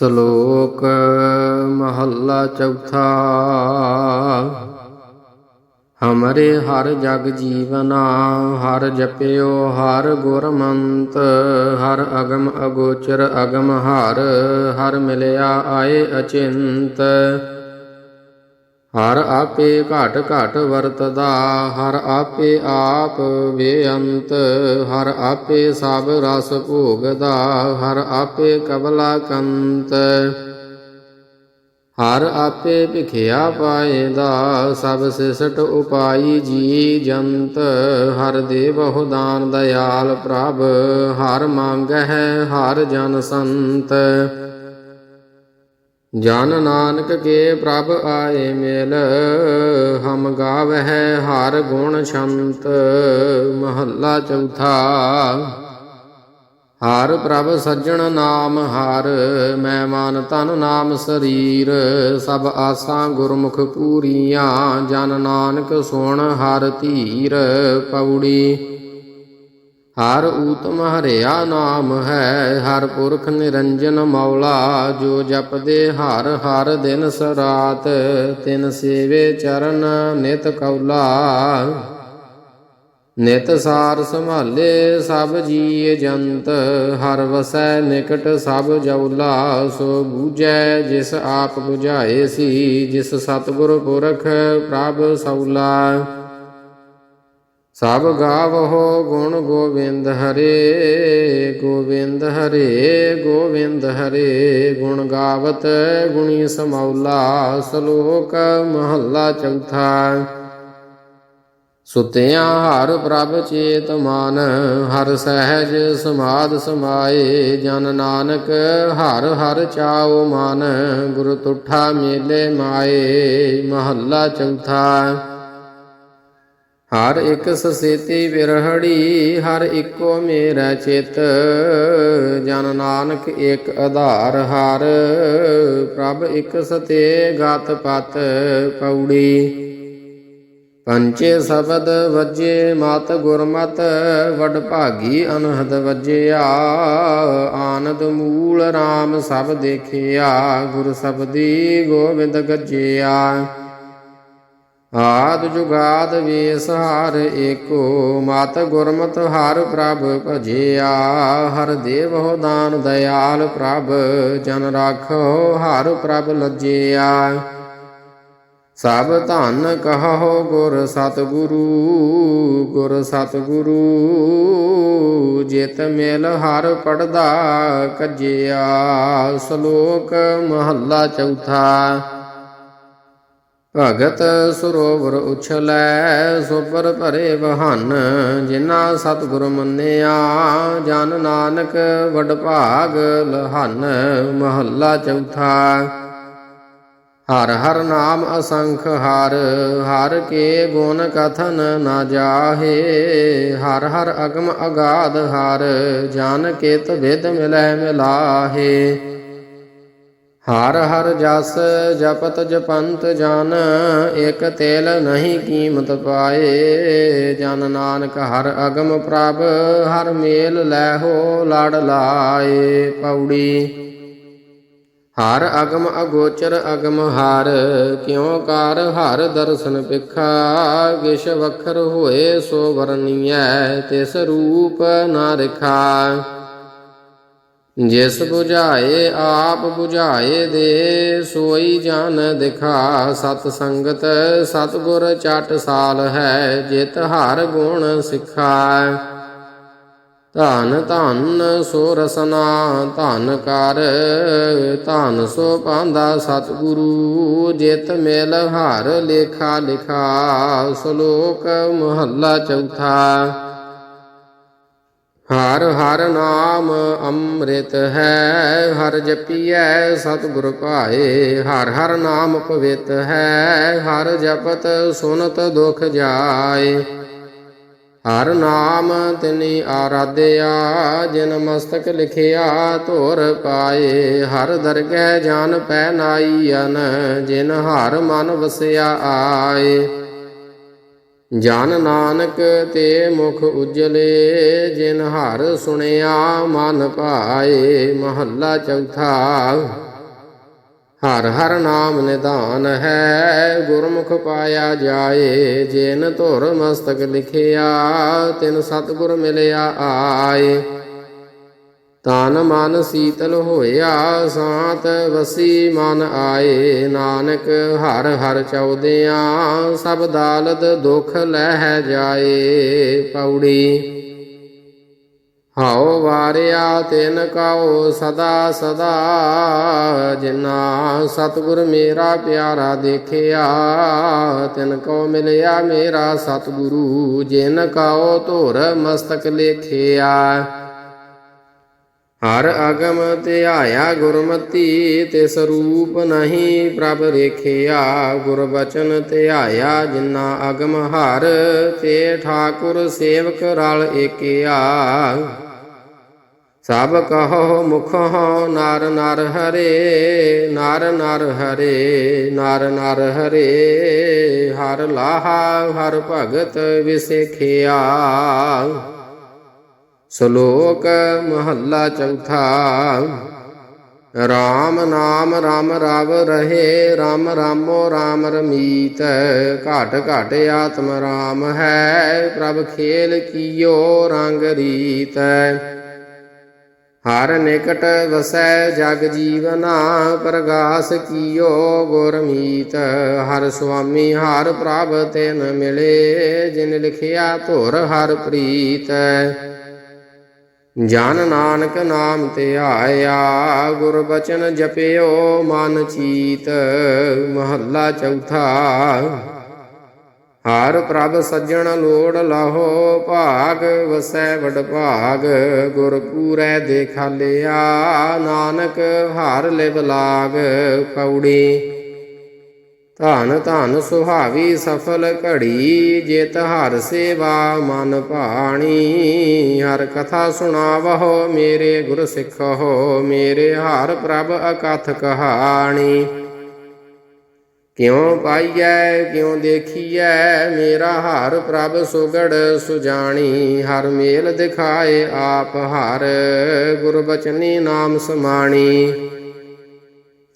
ਸ਼ਲੋਕ ਮਹੱਲਾ ਚੌਥਾ। ਹਮਰੇ ਹਰ ਜਗ ਜੀਵਨਾ, ਹਰ ਜਪਿਓ ਹਰ ਗੁਰਮੰਤ, ਹਰ ਅਗਮ ਅਗੋਚਰ ਅਗਮ ਹਰ ਹਰ ਮਿਲਿਆ ਆਏ ਅਚਿੰਤ। ਹਰ ਆਪੇ ਘਟ ਘਟ ਵਰਤਦਾ, ਹਰ ਆਪੇ ਆਪ ਬੇਅੰਤ, ਹਰ ਆਪੇ ਸਭ ਰਸ ਭੋਗਦਾ, ਹਰ ਆਪੇ ਕਬਲਾ ਕੰਤ। ਹਰ ਆਪੇ ਭਿਖਿਆ ਪਾਏਦਾ, ਸਭ ਸਿਸਟ ਉਪਾਈ ਜੀ ਜੰਤ। ਹਰ ਦੇ ਬਹੁ ਦਾਨ ਦਇਆਲ ਪ੍ਰਭ, ਹਰ ਮੰਗਹਿ ਹਰ ਜਨ ਸੰਤ। ਜਨ ਨਾਨਕ ਕੇ ਪ੍ਰਭ ਆਏ ਮੇਲ, ਹਮ ਗਾਵਹਿ ਹਰ ਗੁਣ ਛੰਤ ਮਹੱਲਾ ਚੌਥਾ। ਹਰ ਪ੍ਰਭ ਸੱਜਣ ਨਾਮ ਹਰ, ਮੈਂ ਮਨ ਤਨ ਨਾਮ ਸਰੀਰ, ਸਭ ਆਸਾਂ ਗੁਰਮੁਖ ਪੂਰੀਆਂ, ਜਨ ਨਾਨਕ ਸੁਣ ਹਰ ਧੀਰ ਪੌੜੀ ਹਰ ਊਤਮ ਹਰਿਆ ਨਾਮ ਹੈ, ਹਰ ਪੁਰਖ ਨਿਰੰਜਨ ਮੌਲਾ, ਜੋ ਜਪਦੇ ਹਰ ਹਰ ਦਿਨ ਸਰਾਤ, ਤਿਨ ਸੇਵੇ ਚਰਨ ਨਿਤ ਕੌਲਾ। ਨਿਤ ਸਾਰ ਸੰਭਾਲੇ ਸਭ ਜੀ ਜੰਤ, ਹਰ ਵਸੈ ਨਿਕਟ ਸਭ ਜਉਲਾ। ਸੋ ਬੂਝੈ ਜਿਸ ਆਪ 부ਝਾਏ ਸੀ, ਜਿਸ ਸਤਿਗੁਰ ਪੁਰਖ ਪ੍ਰਭ ਸੌਲਾ। ਸਭ ਗਾਵਹੁ ਗੁਣ ਗੋਬਿੰਦ ਹਰੇ ਗੋਬਿੰਦ ਹਰੇ ਗੋਬਿੰਦ ਹਰੇ, ਗੁਣ ਗਾਵਤ ਗੁਣੀ ਸਮੌਲਾ ਸ਼ਲੋਕ ਮਹੱਲਾ ਚੌਥਾ। ਸੁਤਿਆਂ ਹਰ ਪ੍ਰਭ ਚੇਤ ਮਨ, ਹਰ ਸਹਿਜ ਸਮਾਦ ਸਮਾਏ, ਜਨ ਨਾਨਕ ਹਰ ਹਰ ਚਾਉ ਮਾਨ, ਗੁਰ ਤੁਠਾ ਮੇਲੇ ਮਾਏ, ਮਹੱਲਾ ਚੌਥਾ। ਹਰ ਇੱਕ ਸਸੇਤੀ ਵਿਰਹੜੀ, ਹਰ ਇੱਕੋ ਮੇਰਾ ਚਿਤ। ਜਨ ਨਾਨਕ ਏਕ ਆਧਾਰ ਹਰ, ਪ੍ਰਭ ਇੱਕ ਸਤੇ ਗਤ ਪਤ ਪੌੜੀ ਪੰਚੇ ਸ਼ਬਦ ਵਜੇ ਮਤ ਗੁਰਮਤ, ਵਡ ਭਾਗੀ ਅਨਹਦ ਵਜਿਆ। ਆਨੰਦ ਮੂਲ RAM ਸਭ ਦੇਖਿਆ, ਗੁਰ ਸਬਦੀ ਗੋਬਿੰਦ ਗੱਜਿਆ। ਆਦ ਜੁਗਾਦ ਵੇਸ ਹਰ ਏਕੋ, ਮਤ ਗੁਰਮਤ ਹਰ ਪ੍ਰਭ ਭਜਿਆ, ਹਰ ਦੇਵ ਹੋ ਦਾਨ ਦਇਆਲ ਪ੍ਰਭ, ਜਨ ਰਾਖੋ ਹਰ ਪ੍ਰਭ ਲੱਜਿਆ। ਸਭ ਧਨ ਕਹੋ ਗੁਰ ਸਤਿਗੁਰੂ ਗੁਰ ਸਤਿਗੁਰੂ, ਜਿਤ ਮਿਲ ਹਰ ਪੜਦਾ ਕੱਜਿਆ, ਸ਼ਲੋਕ ਮਹੱਲਾ ਚੌਥਾ। ਭਗਤ ਸਰੋਵਰ ਉਛਲੈ ਸੋਬਰ ਭਰੇ ਵਹਨ ਜਿਨਾ ਸਤਿਗੁਰ ਮੰਨਿਆ, ਜਨ ਨਾਨਕ ਵਡ ਭਾਗ ਲਹਨ, ਮਹੱਲਾ ਚੌਥਾ। ਹਰ ਹਰ ਨਾਮ ਅਸੰਖ ਹਰ ਹਰ ਕੇ ਗੁਣ ਕਥਨ ਨਾ ਜਾਹੇ। ਹਰ ਹਰ ਅਗਮ ਅਗਾਧ ਹਰ, ਜਾਨ ਕੇਤ ਵਿਦ ਮਿਲੈ ਮਿਲਾਹੇ। ਹਰ ਹਰ ਜਸ ਜਪਤ ਜਪੰਤ ਜਨ, ਇਕ ਤੇਲ ਨਹੀਂ ਕੀਮਤ ਪਾਏ। ਜਨ ਨਾਨਕ ਹਰ ਅਗਮ ਪ੍ਰਭ, ਹਰ ਮੇਲ ਲੈ ਹੋ ਲੜ ਲਾਏ। ਪੌੜੀ। ਹਰ ਅਗਮ ਅਗੋਚਰ ਅਗਮ ਹਰ, ਕਿਉ ਕਰ ਹਰ ਦਰਸ਼ਨ ਪਿਖਾ। ਗਿਸ਼ ਵਖਰ ਹੋਏ ਸੋ ਵਰਨੀਐ ਤਿਸ ਰੂਪ ਨਾ ਰਖਾ। ਜਿਸ 부ਝਾਏ ਆਪ 부ਝਾਏ ਦੇ, ਸੋਈ ਜਨ ਦਿਖਾ। ਸਤ ਸੰਗਤ ਸਤਗੁਰ ਚਟ ਸਾਲ ਹੈ, ਜਿਤ ਹਰ ਗੁਣ ਸਿਖਾ। ਧਨ ਧਨ ਸੋ ਰਸਨਾ, ਧਨ ਕਰ, ਧਨ ਸੋ ਪਾਂਦਾ ਸਤਿਗੁਰੂ। ਜਿਤ ਮਿਲ ਹਰ ਲੇਖਾ ਲਿਖਾ, ਸ਼ਲੋਕ ਮਹੱਲਾ ਚੌਥਾ। ਹਰ ਹਰ ਨਾਮ ਅੰਮ੍ਰਿਤ ਹੈ, ਹਰ ਜਪੀਐ ਸਤਿਗੁਰ ਭਾਏ। ਹਰ ਹਰ ਨਾਮ ਪਵਿੱਤ ਹੈ, ਹਰ ਜਪਤ ਸੁਨਤ ਦੁਖ ਜਾਏ। ਹਰ ਨਾਮ ਤਿਨੀ ਆਰਾਧਿਆ, ਜਿਨ ਮਸਤਕ ਲਿਖਿਆ ਧੁਰ ਪਾਏ। ਹਰ ਦਰਗਹਿ ਜਾਨ ਪੈ ਨਾਈਨ ਜਿਨ ਹਰ ਮਨ ਵਸਿਆ ਆਏ। ਜਨ ਨਾਨਕ ਤੇ ਮੁਖ ਉਜਲੇ, ਜਿਨ ਹਰ ਸੁਣਿਆ ਮਨ ਭਾਏ, ਮਹੱਲਾ ਚੌਥਾ। ਹਰ ਹਰ ਨਾਮ ਨਿਧਾਨ ਹੈ, ਗੁਰਮੁਖ ਪਾਇਆ ਜਾਏ, ਜਿਨ ਧੁਰ ਮਸਤਕ ਲਿਖਿਆ, ਤਿਨ ਸਤਿਗੁਰ ਮਿਲਿਆ ਆਏ। ਤਨ ਮਨ ਸੀਤਲ ਹੋਇਆ ਸਾਤ, ਵਸੀ ਮਨ ਆਏ ਨਾਨਕ, ਹਰ ਹਰ ਚੌਦਿਆਂ, ਸਭ ਦਾਲਦ ਦੁਖ ਲਹਿ ਜਾਏ ਪੌੜੀ। ਹਉ ਵਾਰਿਆ ਤਿਨ ਕਉ ਸਦਾ ਸਦਾ, ਜਿਨਾ ਸਤਿਗੁਰ ਮੇਰਾ ਪਿਆਰਾ ਦੇਖਿਆ, ਤਿਨ ਕਉ ਮਿਲਿਆ ਮੇਰਾ ਸਤਿਗੁਰੂ, ਜਿਨ ਕਉ ਧੁਰ ਮਸਤਕ ਲੇਖਿਆ। ਹਰ ਅਗਮ ਧਿਆਇਆ ਗੁਰਮਤੀ ਤੇ ਸਰੂਪ ਨਹੀਂ ਪ੍ਰਭ ਰੇਖਿਆ ਗੁਰ ਬਚਨ ਧਿਆਇਆ ਜਿਨਾ ਅਗਮ ਹਰ, ਤੇ ਠਾਕੁਰ ਸੇਵਕ ਰਲ ਏਕਿਆ। ਸਭ ਕਹੋ ਮੁਖ ਹੋ ਨਾਰ ਨਰ ਹਰੇ, ਨਾਰ ਨਰ ਹਰੇ, ਨਾਰ ਨਰ ਹਰੇ। ਹਰ ਲਾਹਾ ਹਰ ਭਗਤ ਵਿਸੇਖਿਆ। ਸ਼ਲੋਕ ਮਹੱਲਾ ਚੌਥਾ, ਰਾਮ ਨਾਮ ਰਾਮ ਰਵ ਰਹੇ, ਰਾਮ ਰਾਮੋ ਰਾਮ ਰਮੀਤ, ਘਟ ਘਟ ਆਤਮ ਰਾਮ ਹੈ, ਪ੍ਰਭ ਖੇਲ ਕੀਓ ਰੰਗ ਰੀਤ। ਹਰ ਨਿਕਟ ਵਸੈ ਜਗ ਜੀਵਨਾ, ਪ੍ਰਗਾਸ ਕੀਓ ਗੁਰਮੀਤ ਹਰ ਸੁਆਮੀ ਹਰ ਪ੍ਰਭ ਤਿਨ ਮਿਲੇ, ਜਿਨ ਲਿਖਿਆ ਧੁਰ ਹਰ ਪ੍ਰੀਤ। ਜਨ ਨਾਨਕ ਨਾਮ ਧਿਆਇਆ ਗੁਰ ਬਚਨ ਜਪਿਓ ਮਨ ਚੀਤ, ਮਹੱਲਾ ਚੌਥਾ। ਹਰ ਪ੍ਰਭ ਸੱਜਣ ਲੋੜ ਲਾਹੋ, ਭਾਗ ਵਸੈ ਵਡ ਭਾਗ, ਗੁਰ ਪੂਰੈ ਦੇਖਾਲਿਆ ਨਾਨਕ ਹਰ ਲਿਵ ਲਾਗ, ਪੌੜੀ ਧਨ ਧਨ ਸੁਹਾਵੀ ਸਫਲ ਘੜੀ, ਜਿਤ ਹਰ ਸੇਵਾ ਮਨ ਭਾਣੀ। ਹਰ ਕਥਾ ਸੁਣਾਵਹੁ ਮੇਰੇ ਗੁਰ ਸਿੱਖੋ ਮੇਰੇ ਹਰ ਪ੍ਰਭ ਅਕਥ ਕਹਾਣੀ। ਕਿਉ ਪਾਈਐ, ਕਿਉ ਦੇਖੀਐ, ਮੇਰਾ ਹਰ ਪ੍ਰਭ ਸੁਗੜ ਸੁਜਾਣੀ। ਹਰ ਮੇਲ ਦਿਖਾਏ ਆਪ ਹਰ, ਗੁਰ ਬਚਨੀ ਨਾਮ ਸਮਾਣੀ।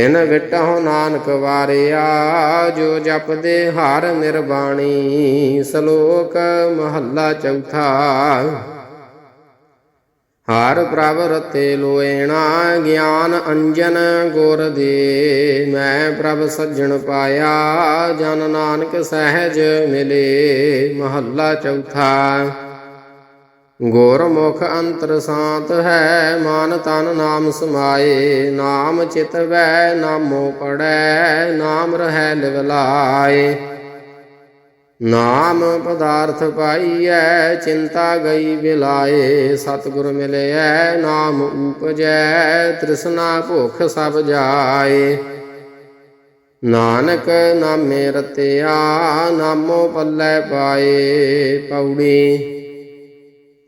ਤਿਨ ਵਿਟਹੁ ਨਾਨਕ ਵਾਰਿਆ, ਜੋ ਜਪਦੇ ਹਰ ਨਿਰਬਾਣੀ। ਸ਼ਲੋਕ ਮਹੱਲਾ ਚੌਥਾ, ਹਰ ਪ੍ਰਭ ਰਤੇ ਲੋਏਣਾ, ਗਿਆਨ ਅੰਜਨ ਗੁਰ ਦੇ। ਮੈਂ ਪ੍ਰਭ ਸੱਜਣ ਪਾਇਆ, ਜਨ ਨਾਨਕ ਸਹਿਜ ਮਿਲੇ। ਮਹੱਲਾ ਚੌਥਾ ਗੁਰਮੁਖ ਅੰਤਰ ਸਾਤ ਹੈ, ਮਨ ਤਨ ਨਾਮ ਸਮਾਏ, ਨਾਮ ਚਿਤਵੈ ਨਾਮੋ ਪੜੈ, ਨਾਮ ਰਹਿ ਲਿਵ ਨਾਮ ਪਦਾਰਥ ਪਾਈਐ, ਚਿੰਤਾ ਗਈ ਬਿਲਾਏ, ਸਤਿਗੁਰ ਮਿਲਿਐ, ਨਾਮ ਊਪਜੈ, ਤ੍ਰਿਸ਼ਨਾ ਭੁਖ ਸਭ ਜਾਏ। ਨਾਨਕ ਨਾਮੇ ਰਤਿਆ, ਨਾਮੋ ਪੱਲੇ ਪਾਏ ਪੌੜੀ।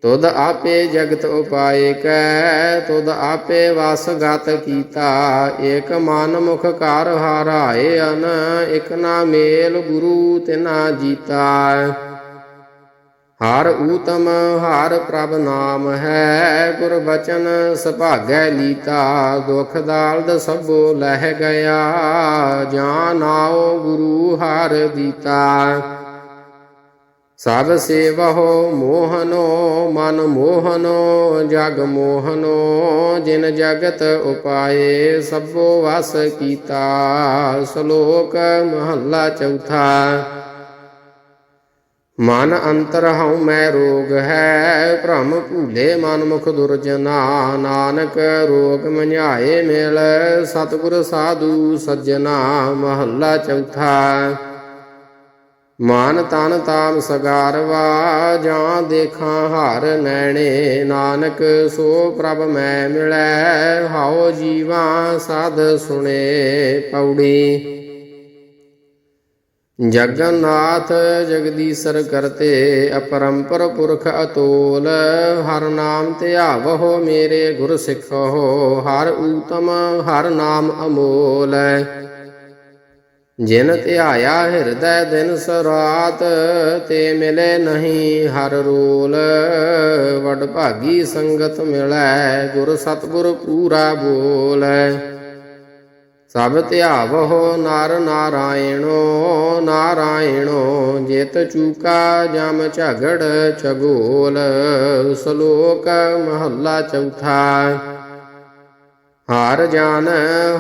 ਤੁਧ ਆਪੇ ਜਗਤ ਉਪਾਏ ਕੈ, ਤੁਧ ਆਪੇ ਵਸ ਗਤ ਕੀਤਾ। ਏਕ ਮਨ ਮੁਖ ਕਰ ਹਾਰਾਏ ਅਨ, ਇਕ ਨਾ ਮੇਲ ਗੁਰੂ ਤਿਨਾ ਜੀਤਾ। ਹਰ ਊਤਮ, ਹਰ ਪ੍ਰਭ ਨਾਮ ਹੈ, ਗੁਰ ਬਚਨ ਸੁਭਾਗੈ ਲੀਤਾ। ਦੁਖ ਦਾਲਦ ਸਭੋ ਲਹਿ ਗਿਆ ਜਾਂ ਨਾਉ ਗੁਰੂ ਹਰ ਦੀਤਾ। ਸਭ ਸੇਵਹੁ ਮੋਹਨੋ, ਮਨ ਮੋਹਨੋ, ਜਗ ਮੋਹਨੋ, ਜਿਨ ਜਗਤ ਉਪਾਏ ਸਭੋ ਵਸ ਕੀਤਾ, ਸ਼ਲੋਕ ਮਹੱਲਾ ਚੌਥਾ। ਮਨ ਅੰਤਰ ਹਉ ਮੈਂ ਰੋਗ ਹੈ, ਭ੍ਰਮ ਭੂਲੇ ਮਨ ਮੁਖ ਦੁਰਜਨਾ ਨਾਨਕ ਰੋਗ ਮਨਿਆਏ ਮਿਲ, ਸਤਿਗੁਰ ਸਾਧੂ ਸੱਜਣਾ, ਮਹੱਲਾ ਚੌਥਾ। ਮਾਨ ਤਨ ਤਾਮ ਸਗਾਰਵਾ ਜਾਂ ਦੇਖਾਂ ਹਰ ਨੈਣੇ, ਨਾਨਕ ਸੋ ਪ੍ਰਭ ਮੈਂ ਮਿਲੈ, ਹਾਉ ਜੀਵਾ ਸਾਧ ਸੁਣੇ ਪੌੜੀ। ਜਗਨਨਾਥ ਜਗਦੀਸ਼ਰ ਕਰਤੇ, ਅਪਰੰਪਰ ਪੁਰਖ ਅਤੋਲ, ਹਰ ਨਾਮ ਧਿਆਵਹੁ ਮੇਰੇ ਗੁਰ ਸਿੱਖੋ ਹਰ ਊਤਮ ਹਰ ਨਾਮ ਅਮੋਲ। ਜਿਨ ਧਿਆਇਆ ਹਿਰਦੈ ਦਿਨ ਸਰਾਤ, ਤੇ ਮਿਲੇ ਨਹੀਂ ਹਰ ਰੋਲ। ਵਡ ਭਾਗੀ ਸੰਗਤ ਮਿਲੈ, ਗੁਰ ਸਤਗੁਰ ਪੂਰਾ ਬੋਲੈ। ਸਭ ਧਿਆਵਹੁ ਨਾਰ ਨਾਰਾਇਣੋ ਨਾਰਾਇਣੋ, ਜਿਤ ਚੂਕਾ ਜਮ ਝਗੜ ਛਗੋਲ ਸ਼ਲੋਕ ਮਹੱਲਾ ਚੌਥਾ। ਹਰ ਜਾਨ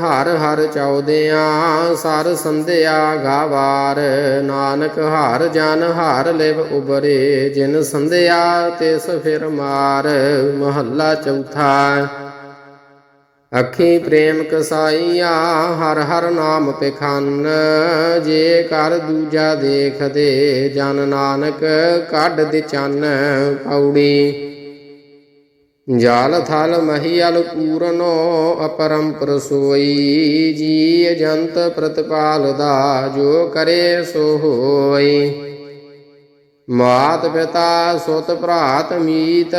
ਹਰ ਹਰ ਚੌਦਿਆਂ, ਸਰ ਸੰਧਿਆ ਗਾਵਾਰ। ਨਾਨਕ ਹਰ ਜਨ ਹਰ ਲਿਵ ਉਬਰੇ, ਜਿਨ ਸੰਧਿਆ ਤਿਸ ਫਿਰ ਮਾਰ। ਮਹੱਲਾ ਚੌਥਾ, ਅੱਖੀ ਪ੍ਰੇਮ ਕਸਾਈਆ, ਹਰ ਹਰ ਨਾਮ ਪਖੰਨ। ਜੇ ਕਰ ਦੂਜਾ ਦੇਖਦੇ, ਜਨ ਨਾਨਕ ਕੱਢ ਦੇ ਚੰਨ, ਪੌੜੀ। ਜਾਲ ਥਲ ਮਹੀਲ ਪੂਰਨੋ ਅਪਰੰਪਰ ਸੋਈ ਜੀ ਜੰਤ ਪ੍ਰਤਪਾਲ ਦਾ ਜੋ ਕਰੇ ਸੋ ਹੋਈ। ਮਾਤ ਪਿਤਾ ਸੁਤ ਭਰਾਤ ਮੀਤ,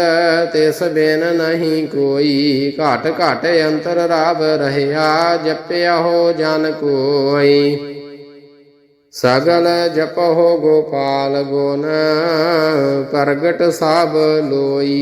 ਤਿਸ ਬਿਨ ਨਹੀਂ ਕੋਈ। ਘਟ ਘਟ ਅੰਤਰ ਰਾਵ ਰਹਿਆ, ਜਪਿਆ ਹੋ ਜਨ ਕੋਈ। ਸਗਲ ਜਪਹੁ ਗੋਪਾਲ ਗੁਣ ਪ੍ਰਗਟ ਸਭ ਲੋਈ।